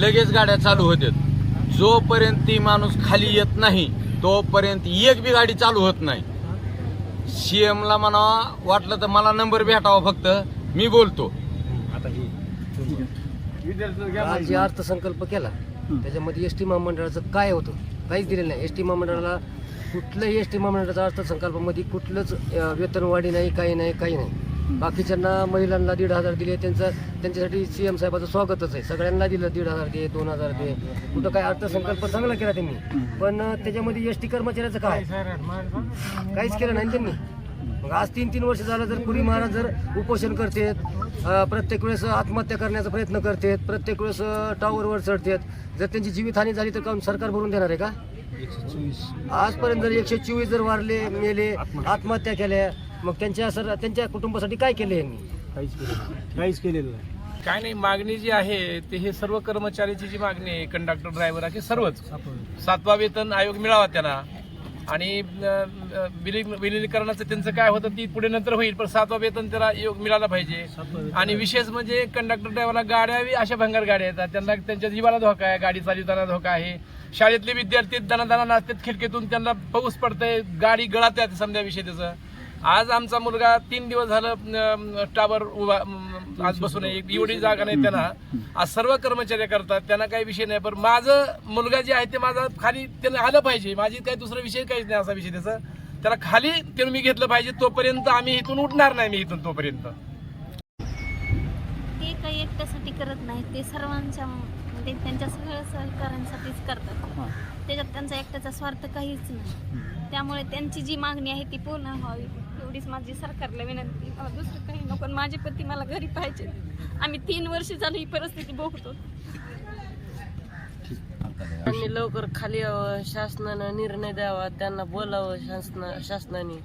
लगेच गाड्या चालू होतात जोपर्यंत ती माणूस खाली येत नाही तोपर्यंत एक बी गाडी चालू होत नाही. सीएम ला म्हणावा वाटलं तर मला नंबर भेटावा फक्त. मी बोलतो. काल जे अर्थसंकल्प केला त्याच्यामध्ये एस टी महामंडळाचं काय होतं काहीच दिलेलं नाही. एस टी महामंडळाला कुठलंही एस टी महामंडळाच्या अर्थसंकल्पामध्ये कुठलंच वेतनवाढी नाही काही नाही काही नाही. बाकीच्यांना महिलांना दीड हजार दिले त्यांचं त्यांच्यासाठी सी एम साहेबाचं स्वागतच आहे. सगळ्यांना दिलं दीड हजार दे दोन हजार दे. कुठं काय अर्थसंकल्प चांगला केला त्यांनी. पण त्याच्यामध्ये एस टी कर्मचाऱ्याचं काय? काहीच केलं नाही त्यांनी. मग आज तीन तीन वर्ष झालं जर पुरी महाराज जर उपोषण करतेत प्रत्येक वेळेस आत्महत्या करण्याचा प्रयत्न करतेत प्रत्येक वेळेस टॉवरवर चढतेत जर त्यांची जीवितहानी झाली तर काम सरकार भरून देणार आहे का? आजपर्यंत जर एकशे चोवीस जर वारले मेले आत्महत्या केल्या मग त्यांच्या सर त्यांच्या कुटुंबासाठी काय केले यांनी? काहीच केलेलं नाही. काय नाही मागणी जी आहे ते हे सर्व कर्मचाऱ्याची जी मागणी आहे कंडक्टर ड्रायव्हर अशी सर्वच. सातवा वेतन आयोग मिळावा त्यांना. आणि अं, अं, विली- विलिनीकरणाचं त्यांचं काय होतं ती पुढे नंतर होईल पण सातवा वेतन त्याला योग मिळाला पाहिजे. आणि विशेष म्हणजे कंडक्टर ड्रायव्हरला गाड्या बी अशा भंगार गाड्या येतात. त्यांना त्यांच्या जीवाला धोका आहे गाडी चालवताना धोका आहे. शाळेतले विद्यार्थी दाना दाना नाचतात खिडकीतून त्यांना पाऊस पडतंय गाडी गळात्यात समजा विषय त्याचं. आज आमचा मुलगा तीन दिवस झालं टावर उभा आज बसून आहे. एवढी जागा नाही त्यांना आज सर्व कर्मचारी करतात त्यांना काही विषय नाही. पण माझं मुलगा जे आहे ते माझा खाली त्यानं आलं पाहिजे. माझी काही दुसरा विषय काहीच नाही असा विषय त्याचा. त्याला खाली त्यानं मी घेतलं पाहिजे. तोपर्यंत आम्ही इथून उठणार नाही मी इथून तोपर्यंत. ते काही एकट्यासाठी करत नाही ते सर्वांच्या म्हणजे त्यांच्या सगळ्या सहकाऱ्यांसाठीच करतात. त्याच्यात त्यांचा एकट्याचा स्वार्थ काहीच नाही. त्यामुळे त्यांची जी मागणी आहे ती पूर्ण व्हावी. एवढीच माझी सरकारला विनंती. मला दुसरं काही नको. माझे पती मला घरी पाहिजे आम्ही तीन वर्ष झाली ही परिस्थिती भोगतो त्यांनी लवकर खाली यावं शासनानं निर्णय द्यावा. त्यांना बोलावं शासना शासनाने.